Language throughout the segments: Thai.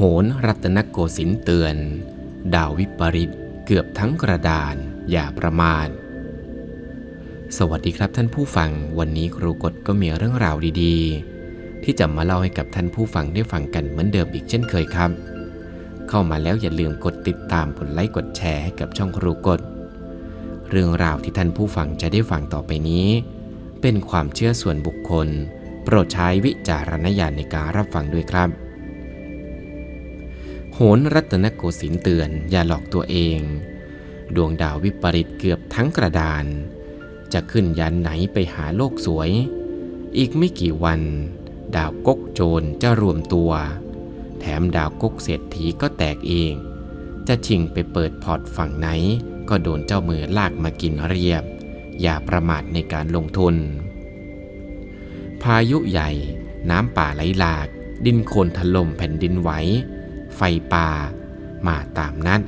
โหนรัตนโกสินเตือน ดาววิปริตเกือบทั้งกระดาน อย่าประมาท สวัสดีครับท่านผู้ฟัง วันนี้ครูกฎก็มีเรื่องราวดีๆ ที่จะมาเล่าให้กับท่านผู้ฟังได้ฟังกันเหมือนเดิมอีกเช่นเคยครับ เข้ามาแล้วอย่าลืมกดติดตามกดไลค์กดแชร์ให้กับช่องครูกฎเรื่องราวที่ท่านผู้ฟังจะได้ฟังต่อไปนี้ เป็นความเชื่อส่วนบุคคล โปรดใช้วิจารณญาณในการรับฟังด้วยครับ โหนรัตนโกสินเตือนอย่าหลอกตัวเอง ดวงดาววิปริตเกือบทั้งกระดาน จะขึ้นยันไหนไปหาโลกสวย อีกไม่กี่วัน ดาวกกโจรจะรวมตัว แถมดาวกกเศรษฐีก็แตกเอง จะชิงไปเปิดพอร์ตฝั่งไหน ก็โดนเจ้ามือลากมากินเรียบ อย่าประมาทในการลงทุน พายุใหญ่ น้ำป่าไหลหลาก ดินโคลนถล่มแผ่นดินไหว ไฟป่ามาตามนัด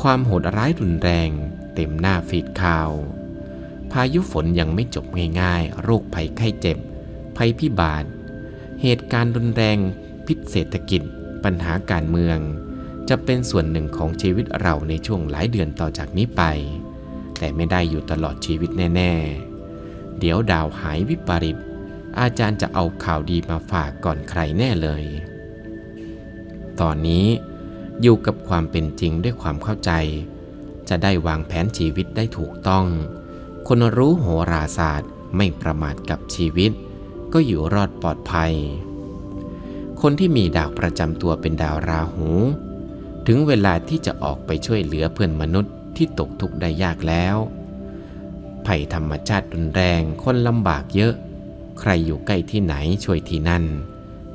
ความโหดร้ายรุนแรงเต็มหน้าฟีดข่าว พายุฝนยังไม่จบง่ายๆ โรคภัยไข้เจ็บ ภัยพิบัติ เหตุการณ์รุนแรงพิษเศรษฐกิจ ปัญหาการเมือง จะเป็นส่วนหนึ่งของชีวิตเราในช่วงหลายเดือนต่อจากนี้ไป แต่ไม่ได้อยู่ตลอดชีวิตแน่ๆ เดี๋ยวดาวหายวิปริตอาจารย์จะเอาข่าวดีมาฝากก่อนใครแน่เลย ตอนนี้ อยู่กับความเป็นจริงด้วยความเข้าใจ จะได้วางแผนชีวิตได้ถูกต้อง คนรู้โหราศาสตร์ไม่ประมาทกับชีวิต ก็อยู่รอดปลอดภัย คนที่มีดาวประจำตัวเป็นดาวราหู ถึงเวลาที่จะออกไปช่วยเหลือเพื่อนมนุษย์ที่ตกทุกข์ได้ยากแล้วภัยธรรมชาติรุนแรงคนลำบากเยอะ ใครอยู่ใกล้ที่ไหนช่วยที่นั่น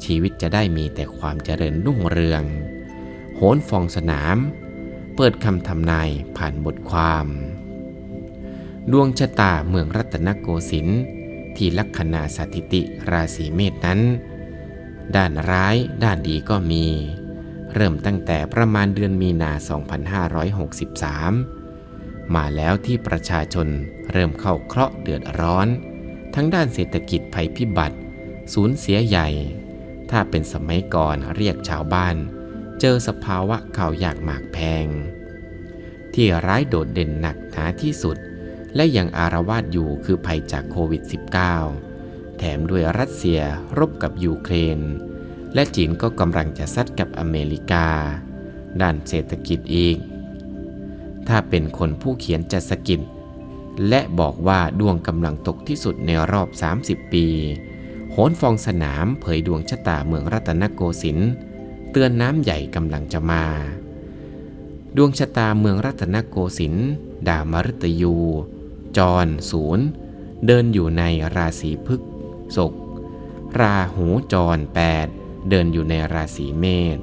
ชีวิตจะได้มีแต่ความเจริญรุ่งเรือง โหนฟองสนาม เปิดคำทำนายผ่านบทความ ดวงชะตาเมืองรัตนโกสินทร์ที่ลัคนาสถิติราศีเมษนั้น ด้านร้ายด้านดีก็มี เริ่มตั้งแต่ประมาณเดือนมีนา 2563 มาแล้วที่ประชาชนเริ่มเข้าเคราะห์เดือดร้อน ทั้งด้านเศรษฐกิจภัยพิบัติสูญเสียใหญ่ ถ้าเป็นสมัยก่อนเรียกชาวบ้าน เจอสภาวะข่าวยากหมากแพง ที่ร้ายโดดเด่นหนักหนาที่สุด และยังอารวาสอยู่คือภัยจากโควิด -19 แถมด้วยรัสเซียรบกับยูเครน และจีนก็กำลังจะซัดกับอเมริกา ด้านเศรษฐกิจอีก ถ้าเป็นคนผู้เขียนจะสะกิดและบอกว่าดวงกำลังตกที่สุดในรอบ 30 ปี โหนฟองสนามเผยดวงชะตาเมืองรัตนโกสินทร์เตือนน้ำใหญ่กำลังจะมา ดวงชะตาเมืองรัตนโกสินทร์ดาวมฤตยู จรศูนย์เดินอยู่ในราศีพฤกษกราหูจร 8 เดินอยู่ในราศีเมษ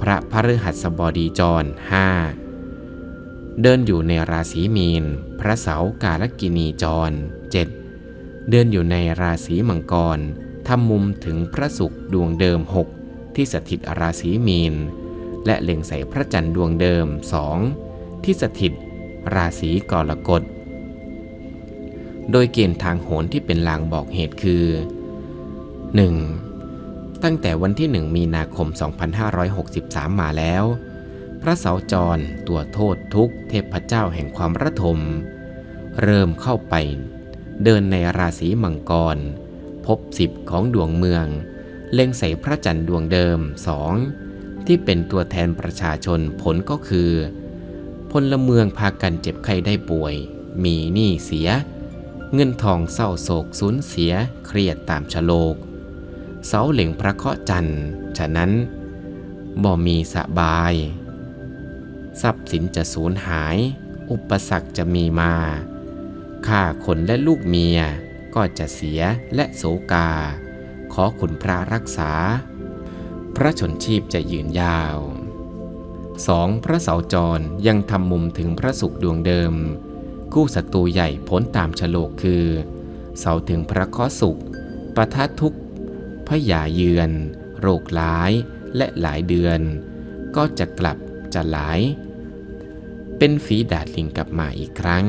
พระพฤหัสบดีจร 5 เดินอยู่ในราศีมีน พระเสากาลกินีจร 7 เดินอยู่ในราศีมังกรทำมุมถึงพระศุกร์ดวงเดิม 6 ที่สถิตราศีมีน และเล็งใส่พระจันทร์ดวงเดิม 2 ที่สถิตราศีกรกฎ โดยเกณฑ์ทางโหนที่เป็นลางบอกเหตุคือ 1. ตั้งแต่วันที่ 1 มีนาคม 2563 มาแล้ว พระเสาจรตัวโทษทุกเทพเจ้าแห่งความระทม เริ่มเข้าไป เดินในราศีมังกร พบสิบของดวงเมือง เล็งใส่พระจันทร์ดวงเดิมสองที่เป็นตัวแทนประชาชนผลก็คือ พลเมืองพากันเจ็บไข้ได้ป่วย มีหนี้เสีย เงินทองเศร้าโศกสูญเสียเครียดตามชะโลก เสาเหล่งพระเคาะจันทร์ ฉะนั้นบ่มีสบาย ทรัพย์สินจะสูญหาย อุปสรรคจะมีมา ข้าคนและลูกเมีย ก็จะเสียและโศกา ขอคุณพระรักษา พระชนชีพจะยืนยาว 2. พระเสาจรยังทำมุมถึงพระศุกร์ดวงเดิม กู้ศัตรูใหญ่พ้นตามฉลกคือ เสาถึงพระเคราะห์ศุกร์ปะทะทุกข์พยาเยือน โรคร้ายและหลายเดือน ก็จะกลับจะหลาย เป็นฝีดาดลิงกลับมาอีกครั้ง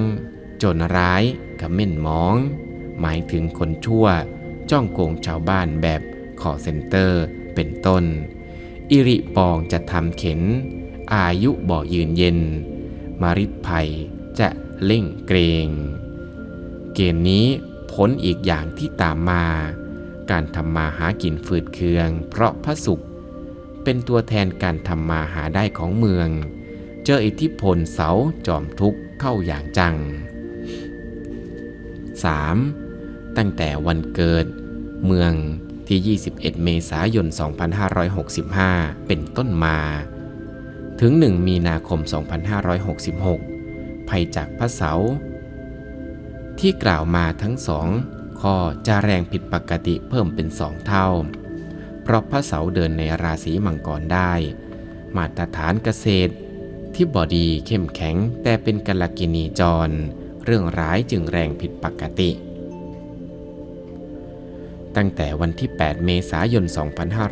จรร้ายกับเม่นมอง หมายถึงคนชั่ว จ้องโกงชาวบ้านแบบคอเซ็นเตอร์ เป็นต้น อิริปองจะทำเข็น อายุบ่ยืนเย็น มาริดภัยจะเล่งเกรง เกณฑ์นี้ผลอีกอย่างที่ตามมา การทำมาหากินฝืดเคือง เพราะพระสุข เป็นตัวแทนการทำมาหาได้ของเมือง เจออิทธิพลเสาจอมทุกข์เข้าอย่างจัง 3. ตั้งแต่วันเกิด เมืองที่ 21 เมษายน 2565 เป็นต้นมา ถึง 1 มีนาคม 2566 ภัยจากพระเสา ที่กล่าวมาทั้งสองข้อจะแรงผิดปกติเพิ่มเป็นสองเท่า เพราะพระเสาเดินในราศีมังกรได้ มาตรฐานเกษตร ที่บอดีเข้มแข็งแต่เป็นกัลกินีจร เรื่องร้ายจึงแรงผิดปกติ ตั้งแต่วันที่ 8 เมษายน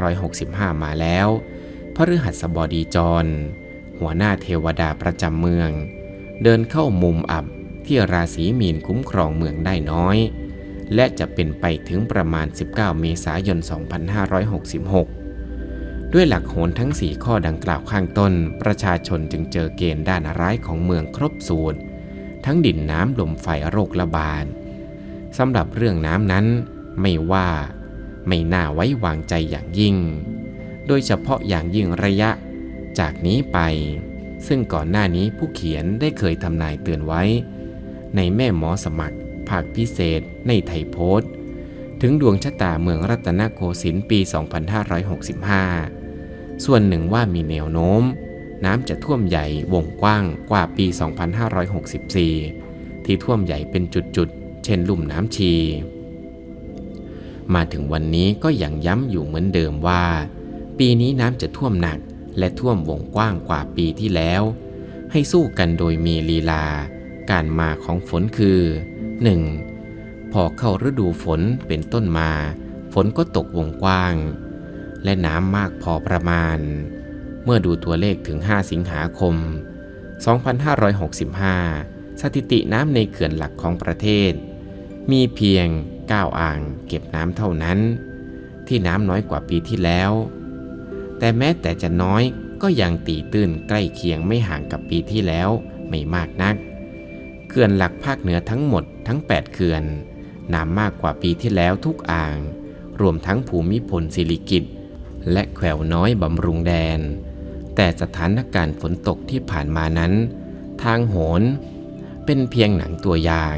2565 มาแล้ว พระฤหัสบดีจร หัวหน้าเทวดาประจำเมือง เดินเข้ามุมอับที่ราศีมีนคุ้มครองเมืองได้น้อย และจะเป็นไปถึงประมาณ 19 เมษายน 2566 ด้วยหลักโหนทั้ง 4 ข้อดังกล่าวข้างต้น ประชาชนจึงเจอเกณฑ์ด้านร้ายของเมืองครบสูตร ทั้งดินน้ำลมไฟโรคระบาดสำหรับเรื่องน้ำนั้นไม่ว่าไม่น่าไว้วางใจอย่างยิ่ง โดยเฉพาะอย่างยิ่งระยะจากนี้ไป ซึ่งก่อนหน้านี้ผู้เขียนได้เคยทำนายเตือนไว้ ในแม่หมอสมัครภาคพิเศษในไทยโพสต์ถึงดวงชะตาเมืองรัตนโกสินทร์ปี 2565 ส่วนหนึ่งว่ามีแนวโน้ม น้ำจะท่วมใหญ่วงกว้างกว่าปี 2564 ที่ท่วมใหญ่เป็นจุดๆ เช่นลุ่มน้ำชี มาถึงวันนี้ก็ยังย้ำอยู่เหมือนเดิมว่า ปีนี้น้ำจะท่วมหนักและท่วมวงกว้างกว่าปีที่แล้ว ให้สู้กันโดยมีลีลา การมาของฝนคือ 1. พอเข้าฤดูฝนเป็นต้นมา ฝนก็ตกวงกว้าง และน้ำมากพอประมาณ มื่อดูตัวเลขถึง 5 สิงหาคม 2565 สถิติน้ำในเขื่อนหลักของประเทศ มีเพียง 9 อ่างเก็บน้ำเท่านั้น ที่น้ำน้อยกว่าปีที่แล้ว แต่แม้แต่จะน้อยก็ยังตีตื้นใกล้เคียงไม่ห่างกับปีที่แล้วไม่มากนัก เขื่อนหลักภาคเหนือทั้งหมดทั้ง 8 เขื่อนน้ำมากกว่าปีที่แล้วทุกอ่าง รวมทั้งภูมิพลสิริกิตและแขวน้อยบำรุงแดน แต่สถานการณ์ฝนตกที่ผ่านมานั้น ทางโหน เป็นเพียงหนังตัวอย่าง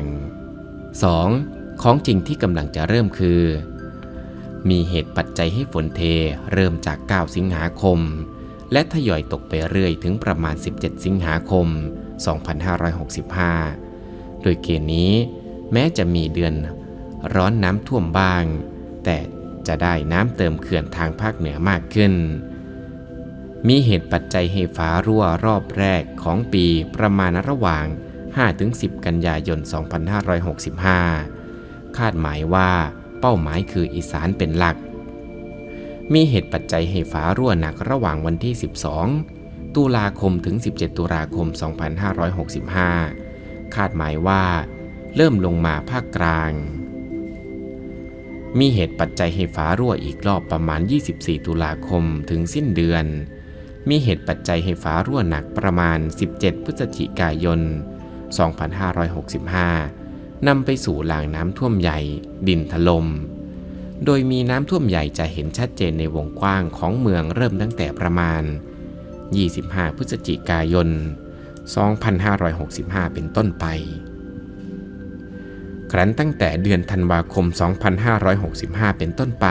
2. ของจริงที่กำลังจะเริ่มคือ มีเหตุปัจจัยให้ฝนเทเริ่มจาก 9 สิงหาคม และทยอยตกไปเรื่อยถึงประมาณ 17 สิงหาคม 2565 โดยเกณฑ์นี้แม้จะมีเดือนร้อนน้ำท่วมบ้าง แต่จะได้น้ำเติมเขื่อนทางภาคเหนือมากขึ้น มีเหตุปัจจัยให้ฟ้ารั่วรอบแรกของปีประมาณระหว่าง 5-10 กันยายน 2565 คาดหมายว่าเป้าหมายคืออีสานเป็นหลัก มีเหตุปัจจัยให้ฟ้ารั่วหนักระหว่างวันที่ 12 ตุลาคมถึง 17 ตุลาคม 2565 คาดหมายว่า เริ่มลงมาภาคกลาง มีเหตุปัจจัยให้ฟ้ารั่วอีกรอบประมาณ 24 ตุลาคมถึงสิ้นเดือน มีเหตุปัจจัยให้ฟ้ารั่วหนักประมาณ 17 พฤศจิกายน 2565 นำไปสู่หลางน้ำท่วมใหญ่ ดินถลม่ม โดยมีน้ำท่วมใหญ่จะเห็นชัดเจนในวงกว้างของเมืองเริ่มตั้งแต่ประมาณ 25 พฤศจิกายน 2565 เป็นต้นไป ครั้นตั้งแต่เดือนธันวาคม 2565 เป็นต้นไป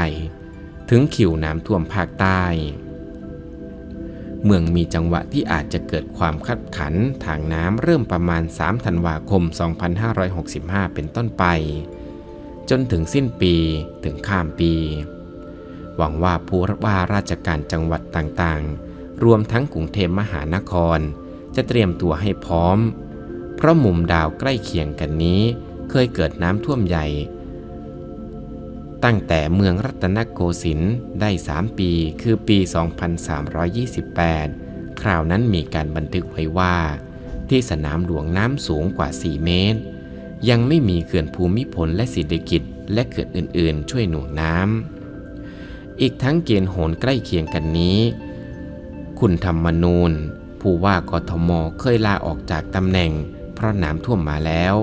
ถึงคิวน้ำท่วมภาคใต้ เมืองมีจังหวะที่อาจจะเกิดความขัดขันทางน้ำเริ่มประมาณ 3 ธันวาคม 2565 เป็นต้นไป จนถึงสิ้นปีถึงข้ามปี หวังว่าผู้ว่าราชการจังหวัดต่างๆ รวมทั้งกรุงเทพมหานคร จะเตรียมตัวให้พร้อม เพราะมุมดาวใกล้เคียงกันนี้ เคยเกิดน้ำท่วมใหญ่ ตั้งแต่เมืองรัตนโกสินทร์ได้ 3 ปี คือปี 2328 คราวนั้นมีการบันทึกไว้ว่า ที่สนามหลวงน้ำสูงกว่า 4 เมตร ยังไม่มีเขื่อนภูมิพลและสิริกิตและเขื่อนอื่นๆ ช่วยหน่วงน้ำ อีกทั้งเกณฑ์โหนใกล้เคียงกันนี้ คุณธรรมนูญผู้ว่ากทมเคยลาออกจากตำแหน่ง เพราะน้ำท่วมมาแล้ว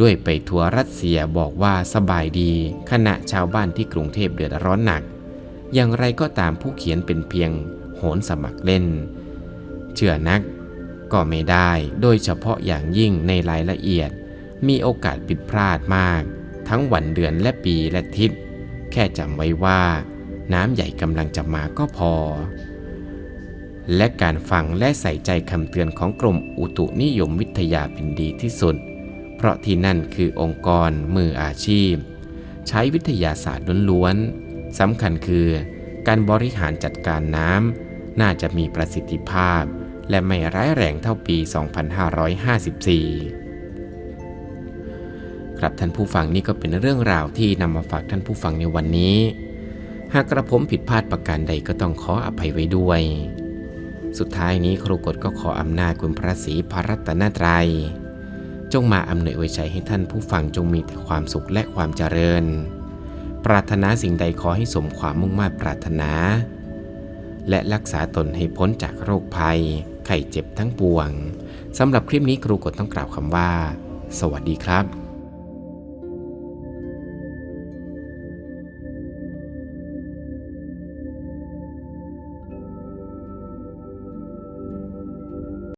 ด้วยไปทัวร์รัสเซียบอกว่าสบายดี ขณะชาวบ้านที่กรุงเทพเดือดร้อนหนัก อย่างไรก็ตามผู้เขียนเป็นเพียงโหนสมัครเล่น เชื่อนักก็ไม่ได้โดยเฉพาะอย่างยิ่งในรายละเอียด มีโอกาสผิดพลาดมาก ทั้งวันเดือนและปีและทิศ แค่จำไว้ว่า น้ำใหญ่กำลังจะมาก็พอ และการฟังและใส่ใจคำเตือนของกรมอุตุนิยมวิทยาเป็นดีที่สุด เพราะที่นั่นคือองค์กรมืออาชีพ ใช้วิทยาศาสตร์ล้วนๆสำคัญคือ การบริหารจัดการน้ำน่าจะมีประสิทธิภาพ และไม่ร้ายแรงเท่าปี 2554ครับท่านผู้ฟังนี่ก็เป็นเรื่องราวที่นำมาฝากท่านผู้ฟังในวันนี้ หากกระผมผิดพลาดประการใดก็ต้องขออภัยไว้ด้วย สุดท้ายนี้ครูกฎก็ขออำนาจคุณพระศรีพระรัตนตรัย จงมาอำนวยอวยชัยให้ท่านผู้ฟังจงมีแต่ความสุขและความเจริญ ปรารถนาสิ่งใดขอให้สมความมุ่งมา่ปรารถนา และรักษาตนให้พ้นจากโรคภัย ไข้เจ็บทั้งปวงสำหรับคลิปนี้ครูกดต้องกล่าวคำว่า สวัสดีครับ